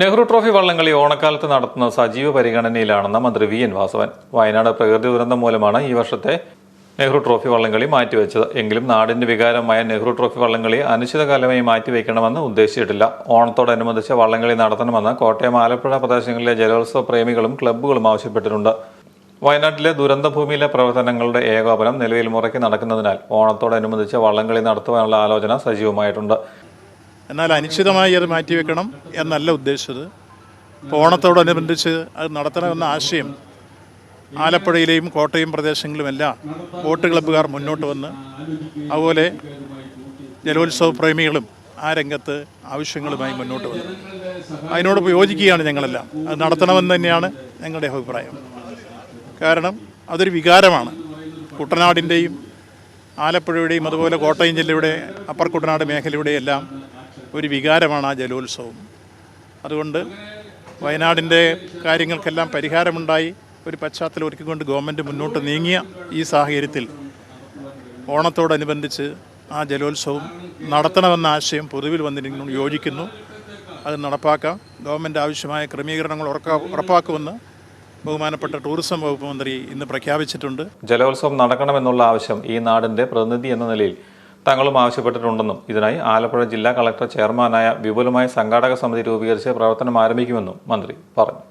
Nehru trophy വള്ളംകളി ഓണക്കാലത്ത് നടത്തുന്ന സജീവ പരിഗണനയിലാണെന്ന മന്ത്രി വി എൻ വാസവൻ. വയനാട് പ്രകൃതി ദുരന്തം മൂലമാണ് ഈ വർഷത്തെ നെഹ്റു ട്രോഫി വള്ളംകളി മാറ്റിവെച്ചത്. എങ്കിലും നാടിന്റെ വികാരമായ നെഹ്റു ട്രോഫി വള്ളംകളി അനിശ്ചിതകാലമായി മാറ്റിവെക്കണമെന്ന് ഉദ്ദേശിച്ചിട്ടില്ല. ഓണത്തോടനുബന്ധിച്ച് വള്ളംകളി നടത്തണമെന്ന് കോട്ടയം ആലപ്പുഴ പ്രദേശങ്ങളിലെ ജലോത്സവ പ്രേമികളും ക്ലബ്ബുകളും ആവശ്യപ്പെട്ടിട്ടുണ്ട്. വയനാട്ടിലെ ദുരന്തഭൂമിയിലെ പ്രവർത്തനങ്ങളുടെ ഏകോപനം നിലവിൽ മുറയ്ക്ക് നടക്കുന്നതിനാൽ ഓണത്തോടനുബന്ധിച്ച് വള്ളംകളി നടത്തുവാനുള്ള ആലോചന സജീവമായിട്ടുണ്ട്. എന്നാൽ അനിശ്ചിതമായി അത് മാറ്റിവെക്കണം എന്നല്ല ഉദ്ദേശിച്ചത്. ഓണത്തോടനുബന്ധിച്ച് അത് നടത്തണമെന്ന ആശയം ആലപ്പുഴയിലെയും കോട്ടയം പ്രദേശങ്ങളിലുമെല്ലാം ബോട്ട് ക്ലബ്ബുകാർ മുന്നോട്ട് വന്ന് അതുപോലെ ജലോത്സവ പ്രേമികളും ആ രംഗത്ത് ആവശ്യങ്ങളുമായി മുന്നോട്ട് വന്നു. അതിനോട് യോജിക്കുകയാണ് ഞങ്ങളെല്ലാം. അത് നടത്തണമെന്ന് തന്നെയാണ് ഞങ്ങളുടെ അഭിപ്രായം. കാരണം അതൊരു വികാരമാണ്. കുട്ടനാടിന്റെയും ആലപ്പുഴയുടെയും അതുപോലെ കോട്ടയം ജില്ലയുടെ അപ്പർ കുട്ടനാട് മേഖലയുടെയും എല്ലാം ഒരു വികാരമാണ് ആ ജലോത്സവം. അതുകൊണ്ട് വയനാടിന്റെ കാര്യങ്ങൾക്കെല്ലാം പരിഹാരമുണ്ടായി. ഒരു പശ്ചാത്തലം ഒരുക്കിക്കൊണ്ട് ഗവൺമെന്റ് മുന്നോട്ട് നീങ്ങിയ ഈ സാഹചര്യത്തിൽ ഓണത്തോടനുബന്ധിച്ച് ആ ജലോത്സവം നടത്തണമെന്ന ആശയം പൊതുവിൽ വന്നിരിക്കുന്നു യോജിക്കുന്നു. അത് നടപ്പാക്കാം. ഗവൺമെന്റ് ആവശ്യമായ ക്രമീകരണങ്ങൾ ഉറപ്പാക്കുമെന്ന് ബഹുമാനപ്പെട്ട ടൂറിസം വകുപ്പ് മന്ത്രി ഇന്ന് പ്രഖ്യാപിച്ചിട്ടുണ്ട്. ജലോത്സവം നടക്കണമെന്നുള്ള ആവശ്യം ഈ നാടിന്റെ പ്രതിനിധി എന്ന നിലയിൽ തങ്ങളും ആവശ്യപ്പെട്ടിട്ടുണ്ടെന്നും ഇതിനായി ആലപ്പുഴ ജില്ലാ കളക്ടർ ചെയർമാനായ വിപുലമായ സംഘാടക സമിതി രൂപീകരിച്ച് പ്രവർത്തനം ആരംഭിക്കുമെന്നും മന്ത്രി പറഞ്ഞു.